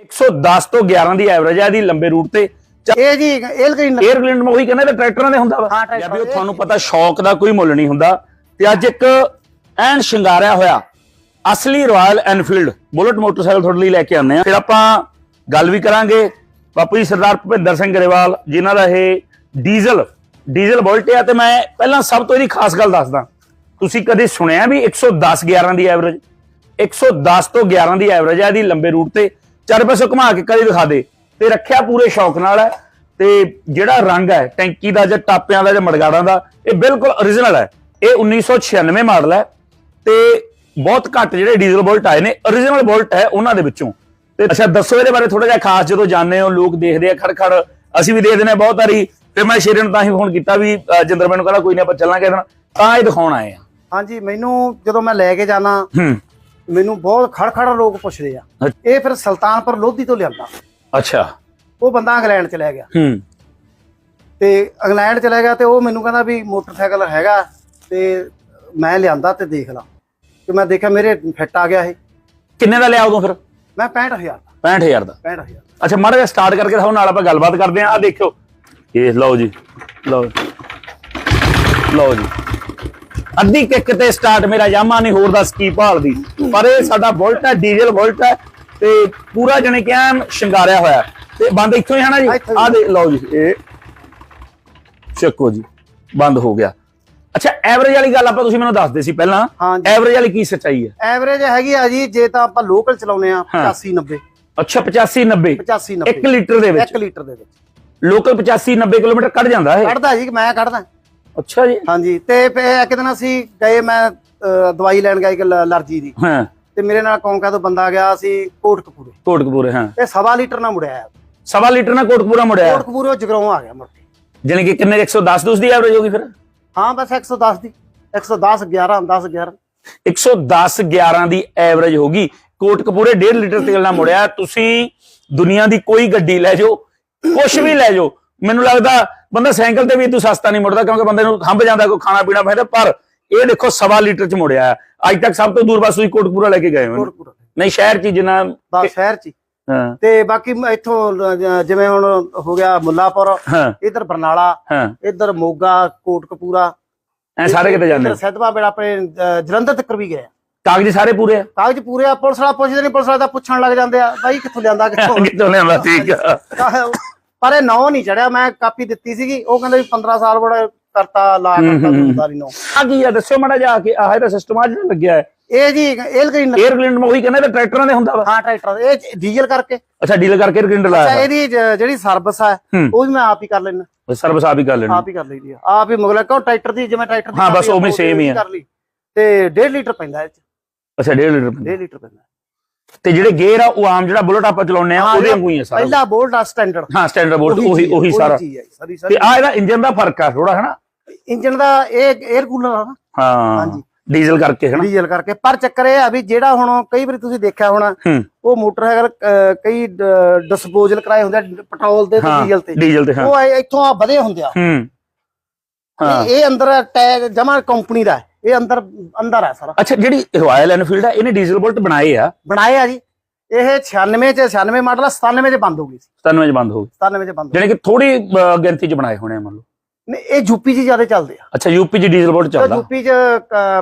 110 ਤੋਂ 11 ਦੀ ਐਵਰੇਜ ਹੈ ਇਹਦੀ ਲੰਬੇ ਰੂਟ ਤੇ। ਇਹ ਜੀ ਏਲ ਗ੍ਰੀਨ 에ਅਰ ਗਲਿੰਡ ਮੈਂ ਉਹੀ ਕਹਿੰਦਾ ਵੀ ਟਰੈਕਟਰਾਂ ਦੇ ਹੁੰਦਾ ਵਾ। ਜਾਂ ਵੀ ਉਹ। ਤੁਹਾਨੂੰ ਪਤਾ ਸ਼ੌਕ ਦਾ ਕੋਈ ਮੁੱਲ ਨਹੀਂ ਹੁੰਦਾ। ਤੇ ਅੱਜ ਇੱਕ ਐਨ ਸ਼ਿੰਗਾਰਿਆ ਹੋਇਆ। ਅਸਲੀ ਰਾਇਲ ਐਨਫੀਲਡ ਬੁਲਟ ਮੋਟਰਸਾਈਕਲ ਤੁਹਾਡੇ ਲਈ ਲੈ ਕੇ ਆਉਂਦੇ ਆ ਫਿਰ ਆਪਾਂ ਗੱਲ ਵੀ ਕਰਾਂਗੇ। ਬਾਪੂ ਜੀ ਸਰਦਾਰ ਭੁਪਿੰਦਰ ਸਿੰਘ ਗਰੇਵਾਲ ਜਿਨ੍ਹਾਂ ਦਾ ਇਹ ਡੀਜ਼ਲ ਡੀਜ਼ਲ ਬੁਲਟ ਆ। ਤੇ ਮੈਂ ਪਹਿਲਾਂ ਸਭ ਤੋਂ ਇਹਦੀ ਖਾਸ ਗੱਲ ਦੱਸਦਾ। ਤੁਸੀਂ ਕਦੇ ਸੁਣਿਆ ਵੀ 110 11 ਦੀ ਐਵਰੇਜ 110 ਤੋਂ 11 ਦੀ ਐਵਰੇਜ ਹੈ ਇਹਦੀ ਲੰਬੇ ਰੂਟ ਤੇ। ਚਾਰੇ ਪਾਸੇ ਘੁਮਾ ਕੇ ਕਦੇ ਦਿਖਾ ਦੇ। ਤੇ ਰੱਖਿਆ ਪੂਰੇ ਸ਼ੌਕ ਨਾਲ ਹੈ। ਤੇ ਜਿਹੜਾ ਰੰਗ ਹੈ ਟੈਂਕੀ ਦਾ ਜਾਂ ਟਾਪਿਆਂ ਦਾ ਜਾਂ ਮੜਗਾੜਾਂ ਦਾ ਇਹ ਬਿਲਕੁਲ origignal ਹੈ। ਇਹ 1996 ਮਾਡਲ ਹੈ। ਤੇ ਬਹੁਤ ਘੱਟ ਜਿਹੜੇ ਡੀਜ਼ਲ ਬੁਲਟ ਆਏ ਨੇ origignal ਬੁਲਟ ਹੈ ਉਹਨਾਂ ਦੇ ਵਿੱਚੋਂ। ਤੇ ਅੱਛਾ ਦੱਸੋ ਇਹਦੇ ਬਾਰੇ ਥੋੜਾ ਜਿਹਾ ਖਾਸ ਜਦੋਂ ਜਾਣਦੇ ਹੋ ਲੋਕ ਦੇਖਦੇ ਆ ਖੜਖੜ। ਅਸੀਂ ਵੀ ਦੇਖਦੇ ਨੇ ਬਹੁਤ ਵਾਰੀ। ਤੇ ਮੈਂ ਸ਼ੇਰੇ ਨੂੰ ਤਾਂ ਹੀ ਫੋਨ ਕੀਤਾ ਵੀ ਜਿੰਦਰ ਮੈਨੂੰ ਕਹਿੰਦਾ ਕੋਈ ਨਹੀਂ ਆਪਾਂ ਚੱਲਾਂਗੇ ਇਹਦੇ ਤਾਂ ਇਹ ਦਿਖਾਉਣ ਆਏ ਆ। ਹਾਂਜੀ ਮੈਨੂੰ ਜਦੋਂ ਮੈਂ ਲੈ ਕੇ ਜਾਣਾ ਹੂੰ। ਮੈਨੂੰ ਬਹੁਤ ਖੜਖੜ ਲੋਕ ਪੁੱਛਦੇ ਆ। ਇਹ ਫਿਰ ਸੁਲਤਾਨਪੁਰ ਲੋਧੀ ਤੋਂ ਲਿਆਂਦਾ। ਅੱਛਾ। ਉਹ ਬੰਦਾ ਇੰਗਲੈਂਡ ਚਲਾ ਗਿਆ। ਹੂੰ। ਤੇ ਇੰਗਲੈਂਡ ਚਲਾ ਗਿਆ ਤੇ ਉਹ ਮੈਨੂੰ ਕਹਿੰਦਾ ਵੀ ਮੋਟਰਸਾਈਕਲ ਹੈਗਾ ਤੇ ਮੈਂ ਲਿਆਂਦਾ ਤੇ ਦੇਖ ਲਾ। ਤੇ ਮੈਂ ਦੇਖਿਆ ਮੇਰੇ ਫਿੱਟ ਆ ਗਿਆ ਇਹ। ਕਿੰਨੇ ਦਾ ਲਿਆ ਉਦੋਂ ਫਿਰ? ਮੈਂ 65000 ਦਾ। 65000 ਦਾ। 65000 ਅੱਛਾ ਮਾੜਾ ਜਿਹਾ ਸਟਾਰਟ ਕਰਕੇ ਦਿਖਾਓ ਨਾਲ ਆਪਾਂ ਗੱਲਬਾਤ ਕਰਦੇ ਆਂ ਆ ਦੇਖਿਓ। ਇਹ ਲਓ ਜੀ ਲਓ ਲਓ ਜੀ। ਅੱਧੀ ਕਿੱਕ ਤੇ ਸਟਾਰਟ ਮੇਰਾ ਯਾਮਾ ਨਹੀਂ ਹੋਰ ਦੱਸ ਕੀ ਭਾਲਦੀ। ਪਰ ਇਹ ਸਾਡਾ ਬੁਲਟ ਹੈ ਡੀਜ਼ਲ ਬੁਲਟ ਹੈ ਤੇ ਪੂਰਾ ਜਣੇ ਕਿ ਐਨ ਸ਼ਿੰਗਾਰਿਆ ਹੋਇਆ। ਤੇ ਬੰਦ ਇੱਥੋਂ ਹੀ ਹੈ ਨਾ ਜੀ। ਆ ਦੇ ਲਓ ਜੀ ਇਹ ਚੱਕੋ ਜੀ ਬੰਦ ਹੋ ਗਿਆ। ਅੱਛਾ ਐਵਰੇਜ ਵਾਲੀ ਗੱਲ ਆਪਾਂ ਤੁਸੀਂ ਮੈਨੂੰ ਦੱਸਦੇ ਸੀ ਪਹਿਲਾਂ। ਐਵਰੇਜ ਵਾਲੀ ਕੀ ਸੱਚਾਈ ਹੈ? ਐਵਰੇਜ ਹੈਗੀ ਆ ਜੀ ਜੇ ਤਾਂ ਆਪਾਂ ਲੋਕਲ ਚਲਾਉਨੇ ਆ 85 90 ਅੱਛਾ 85 90 85 90 1 ਲੀਟਰ ਦੇ ਵਿੱਚ? 1 ਲੀਟਰ ਦੇ ਵਿੱਚ। ਲੋਕਲ 85 90 ਕਿਲੋਮੀਟਰ ਕੱਢ ਜਾਂਦਾ ਹੈ ਕੱਢਦਾ ਜੀ ਮੈਂ ਕੱਢਦਾ। ਅੱਛਾ ਜੀ। ਹਾਂਜੀ ਤੇ ਫਿਰ ਇੱਕ ਦਿਨ ਅਸੀਂ ਗਏ ਮੈਂ ਅਹ, ਦਵਾਈ ਲੈਣ ਗਿਆ ਇੱਕ ਅਲਰਜੀ ਦੀ। ਹਾਂ। ਤੇ ਮੇਰੇ ਨਾਲ ਕੌਂਕਾ ਤੋਂ ਬੰਦਾ ਗਿਆ ਸੀ ਕੋਟਕਪੂਰੇ। ਕੋਟਕਪੂਰੇ ਹਾਂ। ਇਹ ਸਵਾ ਲੀਟਰ ਨਾਲ ਮੁੜਿਆ ਆ ਸਵਾ ਲੀਟਰ ਨਾਲ ਕੋਟਕਪੂਰਾ ਮੁੜਿਆ ਕੋਟਕਪੂਰੇ ਉਹ ਜਗਰਾਉਂ ਆ ਗਿਆ ਮੁੜ ਕੇ। ਜਾਣੀ ਕਿ ਕਿੰਨੇ 110 ਦੂਸ ਦੀ ਐਵਰੇਜ ਹੋਗੀ ਫਿਰ? ਹਾਂ ਬਸ 110 ਦੀ। 110 11 10 11 110 11 ਦੀ ਐਵਰੇਜ ਹੋਗੀ ਕੋਟਕਪੂਰੇ 1.5 ਲੀਟਰ ਤੇਲ ਨਾਲ ਮੁੜਿਆ। ਤੁਸੀਂ ਦੁਨੀਆ ਦੀ ਕੋਈ ਗੱਡੀ ਲੈ ਜਾਓ ਕੁਝ ਵੀ ਲੈ ਜਾਓ। ਮੈਨੂੰ ਲੱਗਦਾ ਬੰਦਾ ਸਾਈਕਲ ਤੇ ਵੀ ਤੂੰ ਸਸਤਾ ਨਹੀਂ ਮੁੜਦਾ ਕਿਉਂਕਿ ਬੰਦੇ ਨੂੰ ਹੰਬ ਜਾਂਦਾ ਕੋਈ ਖਾਣਾ ਪੀਣਾ ਪੈਂਦਾ ਪਰ ਇਹ ਦੇਖੋ ਸਵਾ ਲੀਟਰ ਚ ਮੁੜਿਆ। ਅੱਜ ਤੱਕ ਸਭ ਤੋਂ ਦੂਰ ਬਸ ਤੁਸੀਂ ਕੋਟਕਪੂਰਾ ਲੈ ਕੇ ਗਏ ਹੋ। ਨਹੀਂ ਸ਼ਹਿਰ ਚ ਜਿੰਨਾ ਬਸ ਸ਼ਹਿਰ ਚ ਤੇ ਬਾਕੀ ਇੱਥੋਂ ਜਿਵੇਂ ਹੁਣ ਹੋ ਗਿਆ ਮੁੱਲਾਪੁਰ ਇਧਰ ਬਰਨਾਲਾ ਇਧਰ ਮੋਗਾ ਕੋਟਕਪੂਰਾ। ਐ ਸਾਰੇ ਕਿਤੇ ਜਾਂਦੇ ਸਿੱਧਵਾ ਬੇੜਾ ਆਪਣੇ ਜਲੰਧਰ ਤੱਕ ਵੀ ਗਏ। ਕਾਗਜ਼ ਸਾਰੇ ਪੂਰੇ ਆ? ਕਾਗਜ਼ ਪੂਰੇ ਆ ਪੁਲਿਸ ਵਾਲਾ ਪੁੱਛਦੇ ਨਹੀਂ ਪੁਲਿਸ ਵਾਲਾ ਤਾਂ ਪੁੱਛਣ ਲੱਗ ਜਾਂਦੇ ਆ ਬਾਈ ਕਿੱਥੋਂ ਲਿਆਂਦਾ ਕਿੱਥੋਂ ਲਿਆਂਦਾ ਠੀਕ ਆ। ਪਰ ਇਹ ਨੌ ਨਹੀਂ ਚੜਿਆ ਮੈਂ ਕਾਪੀ ਦਿੱਤੀ ਸੀਗੀ ਉਹ ਕਹਿੰਦੇ ਵੀ 15 ਸਾਲ ਬੜਾ ਕਰਤਾ ਲਾ ਕਰਤਾ ਦੁਕਾਨਦਾਰੀ ਨੌ। ਆ ਕੀ ਆ ਦੱਸਿਓ ਮਾੜਾ ਜਿਹਾ ਕਿ ਆਹ ਇਹਦਾ ਸਿਸਟਮ ਆ ਜਿਹੜਾ ਲੱਗਿਆ ਹੈ। ਇਹ ਜੀ ਏਲ ਗ੍ਰੀਨ 에ਅਰ ਗਲਿੰਡ ਮੈਂ ਉਹੀ ਕਹਿੰਦਾ ਇਹ ਟਰੈਕਟਰਾਂ ਦੇ ਹੁੰਦਾ ਵਾ। ਹਾਂ ਟਰੈਕਟਰ ਇਹ ਡੀਜ਼ਲ ਕਰਕੇ। ਅੱਛਾ ਡੀਲ ਕਰਕੇ 에ਅਰ ਅੱਛਾ ਲਾਇਆ ਇਹਦੀ ਜ- ਜਿਹੜੀ ਸਰਵਿਸ ਆ ਹੂੰ। ਉਹ ਵੀ ਮੈਂ ਆਪ ਹੀ ਕਰ ਲੈਣਾ ਸਰਵਿਸ ਆਪ ਹੀ ਕਰ ਲੈਣੀ ਆਪ ਹੀ ਕਰ ਲਈਦੀ ਆ। ਆਪ ਹੀ ਮੁਗਲਾ ਕੋ ਟਰੈਕਟਰ ਦੀ ਜਿਵੇਂ ਟਰੈਕਟਰ ਦੀ ਹਾਂ, ਬਸ ਉਵੇਂ same ਹੀ ਆ। ਤੇ 1.5 ਲੀਟਰ ਪੈਂਦਾ ਇਹ ਚ। ਅੱਛਾ 1.5 ਲੀਟਰ 1.5 ਲੀਟਰ ਪੈਂਦਾ। ਤੇ ਜਿਹੜੇ ਗੇਅਰ ਆ ਉਹ ਆਮ ਜਿਹੜਾ ਬੁਲਟ ਆਪਾਂ ਚਲਾਉਂਦੇ ਆ ਉਹਦੇ ਵਾਂਗੂ ਹੀ ਆ ਸਾਰਾ ਪਹਿਲਾ ਬੋਲਟ ਆ ਸਟੈਂਡਰਡ ਹਾਂ ਸਟੈਂਡਰਡ ਬੁਲਟ ਉਹੀ ਉਹੀ ਸਾਰਾ। ਤੇ ਆ ਇਹਦਾ ਇੰਜਨ ਦਾ ਫ਼ਰਕ ਆ ਥੋੜਾ ਹਨਾ? ਇੰਜਨ ਦਾ ਇਹ 에ਅਰ ਕੂਲਰ ਆ ਨਾ। ਹਾਂ ਹਾਂਜੀ। ਡੀਜ਼ਲ ਕਰਕੇ ਹਨਾ? ਡੀਜ਼ਲ ਕਰਕੇ। ਪਰ ਚੱਕਰ ਇਹ ਆ ਵੀ ਜਿਹੜਾ ਹੁਣ ਕਈ ਵਾਰੀ ਤੁਸੀਂ ਦੇਖਿਆ ਹੋਣਾ ਉਹ ਮੋਟਰਸਾਈਕਲ ਅਹ, ਕਈ ਡਿਸਪੋਜ਼ਲ ਕਰਾਏ ਹੁੰਦੇ ਪੈਟਰੋਲ ਦੇ ਤੇ ਡੀਜ਼ਲ ਤੇ। ਡੀਜ਼ਲ ਤੇ ਹਾਂ। ਉਹ ਇੱਥੋਂ ਆ ਵਧੇ ਹੁੰਦੇ ਆ। ਹੂੰ। ਹਾਂ। ਇਹ ਇਹ ਅੰਦਰ ਟੈਗ ਜਮਾ ਕੰਪਨੀ ਦਾ ਹੈ। ਇਹ ਅੰਦਰ ਅੰਦਰ ਆ ਸਾਰਾ। ਅੱਛਾ ਜਿਹੜੀ ਰਾਇਲ ਐਨਫੀਲਡ ਆ ਇਹਨੇ ਡੀਜ਼ਲ ਬੁਲਟ ਬਣਾਏ ਆ? ਬਣਾਏ ਆ ਜੀ। ਇਹ 96 ਚ 96 ਮਾਡਲ ਆ 97 ਚ ਬੰਦ ਹੋ ਗਈ ਸੀ। 97 ਚ ਬੰਦ ਹੋ ਗਏ 97 ਚ ਬੰਦ ਹੋ ਜਾਣੀ ਕਿ ਥੋੜੀ ਗਿਣਤੀ ਚ ਬਣਾਏ ਹੋਣੇ ਆ ਮੰਨ ਲਓ। ਗਈ ਨਹੀਂ, ਇਹ ਯੂਪੀ ਚ ਜ਼ਿਆਦਾ ਚੱਲਦੇ ਆ। ਅੱਛਾ ਯੂਪੀ ਚ ਡੀਜ਼ਲ ਬੁਲਟ ਤੇ ਚੱਲਦਾ ਯੂਪੀ ਚ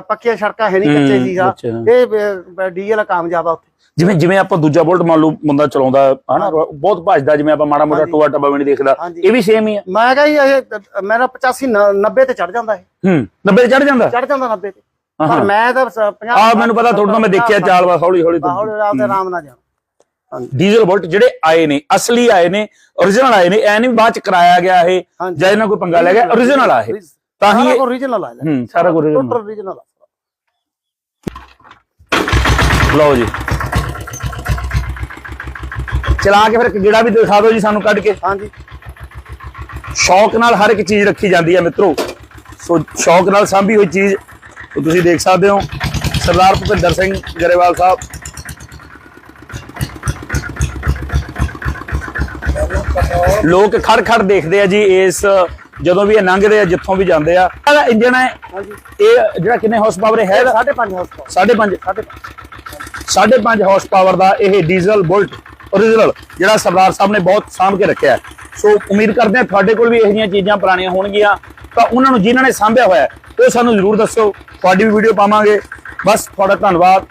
ਪੱਕੀਆਂ ਸੜਕਾਂ ਹੈ ਨਹੀਂ ਕੱਚੇ ਸੀਗਾ। ਇਹ ਡੀਜ਼ਲ ਕਾਮਯਾਬ ਆ ਉੱਥੇ। ਜਿਵੇਂ ਜਿਵੇਂ ਆਪਾਂ ਦੂਜਾ ਬੁਲਟ ਮੰਨ ਲਓ ਬੰਦਾ ਚਲਾਉਂਦਾ ਹਨਾ ਬਹੁਤ ਭੱਜਦਾ ਜਿਵੇਂ ਆਪਾਂ ਮਾੜਾ ਮੋਟਾ। ਟੋਆ ਟੱਬਾ ਵੀ ਨਹੀਂ ਦੇਖਦਾ। ਇਹ ਵੀ ਸੇਮ ਹੀ ਆ। ਮੈਂ ਕਹਾਂ ਜੀ ਇਹ ਮੇਰਾ 85 ਨ- 90 ਤੇ ਚੜ ਜਾਂਦਾ ਇਹ। ਹੂੰ 90 ਚੜ ਜਾਂਦਾ? ਚੜ ਜਾਂਦਾ 90 ਤੇ। ਪਰ। ਮੈਂ ਤਾਂ 50 ਆ ਮੈਨੂੰ ਪਤਾ ਥੋੜਾ ਮੈਂ ਦੇਖਿਆ ਚਾਲ ਵਾ ਹੌਲੀ ਹੌਲੀ ਹੌਲੀ ਆਰਾਮ ਨਾਲ ਜਾਣਾ। ਡੀਜ਼ਲ ਬੁਲਟ ਜਿਹੜੇ ਆਏ ਨੇ ਅਸਲੀ ਆਏ ਨੇ origignal ਆਏ ਨੇ ਐ ਨਹੀਂ ਬਾਅਦ ਚ ਕਰਾਇਆ ਗਿਆ ਇਹ। ਜਾਂ ਇਹਨਾਂ ਕੋਈ ਪੰਗਾ ਲੈ ਗਿਆ origignal ਆ ਇਹ। ਤਾਂ ਹੀ ਰੀਜਨਲ ਆ ਹੂੰ ਸਾਰਾ ਕੁਝ ਰੀਜਨਲ ਆ। ਲਓ ਜੀ। ਚਲਾ ਕੇ ਫਿਰ ਗੇੜਾ ਵੀ ਦਿਖਾ ਦਿਓ ਜੀ ਸਾਨੂੰ ਕੱਢ ਕੇ। ਹਾਂਜੀ। ਸ਼ੌਕ ਨਾਲ ਹਰ ਇੱਕ ਚੀਜ਼ ਰੱਖੀ ਜਾਂਦੀ ਹੈ ਮਿੱਤਰੋ। ਸੋ ਸ਼ੌਕ ਨਾਲ ਸਾਂਭੀ ਹੋਈ ਚੀਜ਼ ਤੁਸੀਂ ਦੇਖ ਸਕਦੇ ਹੋ। ਸਰਦਾਰ ਭੁਪਿੰਦਰ ਸਿੰਘ ਗਰੇਵਾਲ ਸਾਹਿਬ। ਲੋਕ ਖੜ ਖੜ ਦੇਖਦੇ ਆ ਜੀ ਇਸ ਜਦੋਂ ਵੀ ਇਹ ਲੰਘਦੇ ਆ ਜਿੱਥੋਂ ਵੀ ਜਾਂਦੇ ਆ। ਇਹਦਾ ਇੰਜਨ ਹੈ ਇਹ ਜਿਹੜਾ ਕਿੰਨੇ ਹਾਰਸ ਪਾਵਰ ਹੈ? ਇਹਦਾ 5.5 ਹਾਰਸ ਪਾਵਰ 5.5 5.5 ਹਾਰਸ ਪਾਵਰ ਦਾ ਇਹ ਡੀਜ਼ਲ ਬੁਲਟ origignal ਜਿਹੜਾ ਸਰਦਾਰ ਸਾਹਿਬ ਨੇ ਬਹੁਤ ਸਾਂਭ ਕੇ ਰੱਖਿਆ। ਸੋ ਉਮੀਦ ਕਰਦੇ ਹਾਂ ਤੁਹਾਡੇ ਕੋਲ ਵੀ ਇਹੋ ਜਿਹੀਆਂ ਚੀਜ਼ਾਂ ਪੁਰਾਣੀਆਂ ਹੋਣਗੀਆਂ। ਤਾਂ ਉਹਨਾਂ ਨੂੰ ਜਿਨ੍ਹਾਂ ਨੇ ਸਾਂਭਿਆ ਹੋਇਆ ਉਹ ਸਾਨੂੰ ਜ਼ਰੂਰ ਦੱਸੋ ਤੁਹਾਡੀ ਵੀ ਵੀਡੀਓ ਪਾਵਾਂਗੇ। ਬਸ ਤੁਹਾਡਾ ਧੰਨਵਾਦ।